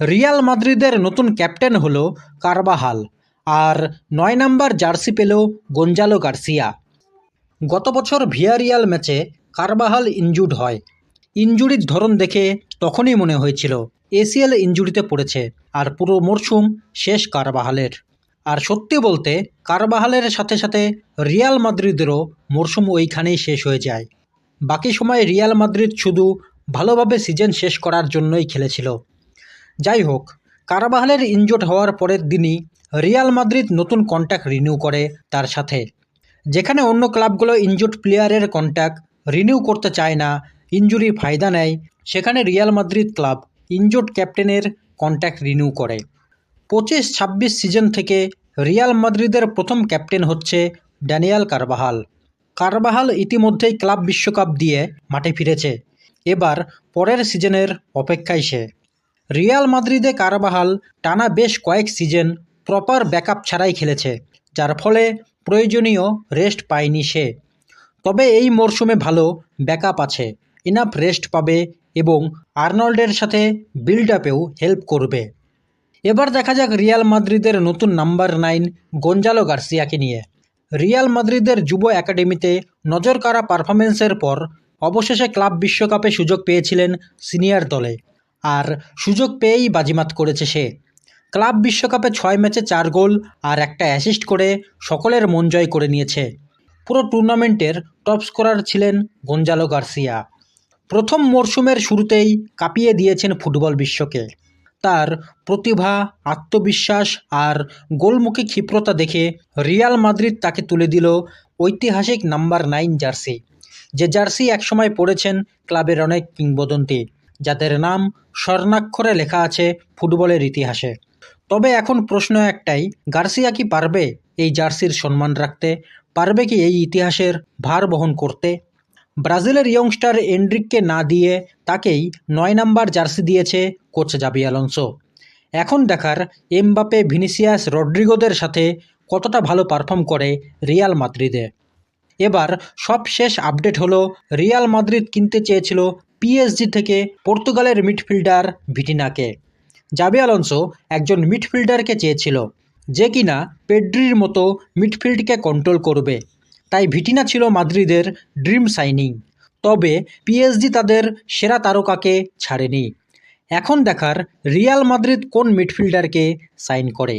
Real মাদ্রিদের নতুন captain হল কারবাহাল আর নয় নাম্বার জার্সি পেল গঞ্জালো গার্সিয়া। গত বছর ভিয়ারিয়াল ম্যাচে কারবাহাল ইনজুর্ড হয়। ইনজুরির ধরন দেখে তখনই মনে হয়েছিল, এসিএল ইনজুরিতে পড়েছে আর পুরো মরশুম শেষ কারবাহালের। আর সত্যি বলতে, কারবাহালের সাথে সাথে রিয়াল মাদ্রিদেরও মরশুম ওইখানেই শেষ হয়ে যায়। বাকি সময় রিয়াল মাদ্রিদ শুধু ভালোভাবে সিজন শেষ করার জন্যই খেলেছিল। যাই হোক কারাবাহালের ইনজোর্ড হওয়ার পরের দিনই রিয়াল মাদ্রিদ নতুন কন্ট্যাক্ট রিনিউ করে তার সাথে। যেখানে অন্য ক্লাবগুলো ইনজোর্ড প্লেয়ারের কন্ট্যাক্ট রিনিউ করতে চায় না, ইনজুরির ফায়দা নেয়, সেখানে রিয়াল মাদ্রিদ ক্লাব ইনজোর্ড ক্যাপ্টেনের কন্ট্যাক্ট রিনিউ করে। পঁচিশ ছাব্বিশ সিজন থেকে রিয়াল মাদ্রিদের প্রথম ক্যাপ্টেন হচ্ছে ড্যানিয়াল কারবাহাল। কারবাহাল ইতিমধ্যেই ক্লাব বিশ্বকাপ দিয়ে মাঠে ফিরেছে। এবার পরের সিজনের অপেক্ষায় সে। রিয়াল মাদ্রিদে কারবাহাল টানা বেশ কয়েক সিজন প্রপার ব্যাকআপ ছাড়াই খেলেছে, যার ফলে প্রয়োজনীয় রেস্ট পায়নি সে। তবে এই মরশুমে ভালো ব্যাকআপ আছে, ইনাফ রেস্ট পাবে এবং আর্নল্ডের সাথে বিল্ড আপেও হেল্প করবে। এবার দেখা যাক রিয়াল মাদ্রিদের নতুন নাম্বার নাইন গঞ্জালো গার্সিয়াকে নিয়ে। রিয়াল মাদ্রিদের যুব একাডেমিতে নজর কাড়া পারফরমেন্সের পর অবশেষে ক্লাব বিশ্বকাপে সুযোগ পেয়েছিলেন সিনিয়র দলে। আর সুযোগ পেয়েই বাজিমাত করেছে সে। ক্লাব বিশ্বকাপে ছয় ম্যাচে চার গোল আর একটা অ্যাসিস্ট করে সকলের মন জয় করে নিয়েছে। পুরো টুর্নামেন্টের টপ স্কোরার ছিলেন গঞ্জালো গার্সিয়া। প্রথম মরশুমের শুরুতেই কাঁপিয়ে দিয়েছেন ফুটবল বিশ্বকে। তার প্রতিভা, আত্মবিশ্বাস আর গোলমুখী ক্ষিপ্রতা দেখে রিয়াল মাদ্রিদ তাকে তুলে দিল ঐতিহাসিক নাম্বার নাইন জার্সি। যে জার্সি একসময় পড়েছেন ক্লাবের অনেক কিংবদন্তি। যাদের নাম স্বর্ণাক্ষরে লেখা আছে ফুটবলের ইতিহাসে। তবে এখন প্রশ্ন একটাই, গার্সিয়া কি পারবে এই জার্সির সম্মান রাখতে? পারবে কি এই ইতিহাসের ভার বহন করতে? ব্রাজিলের ইয়ংস্টার এন্ড্রিককে না দিয়ে তাকেই নয় নাম্বার জার্সি দিয়েছে কোচ জাবি আলোনসো। এখন দেখার এমবাপে ভিনিসিয়াস, রড্রিগোদের সাথে কতটা ভালো পারফর্ম করে রিয়াল মাদ্রিদে। এবার সব শেষ আপডেট হলো, রিয়াল মাদ্রিদ কিনতে চেয়েছিল পিএসজি থেকে পর্তুগালের মিডফিল্ডার ভিটিনাকে। জাবি আলোনসো একজন মিডফিল্ডারকে চেয়েছিল, যে কিনা পেড্রির মতো মিডফিল্ডকে কন্ট্রোল করবে। তাই ভিটিনা ছিল মাদ্রিদের ড্রিম সাইনিং তবে পিএসজি তাদের সেরা তারকাকে ছাড়েনি। এখন দেখার রিয়াল মাদ্রিদ কোন মিডফিল্ডারকে সাইন করে।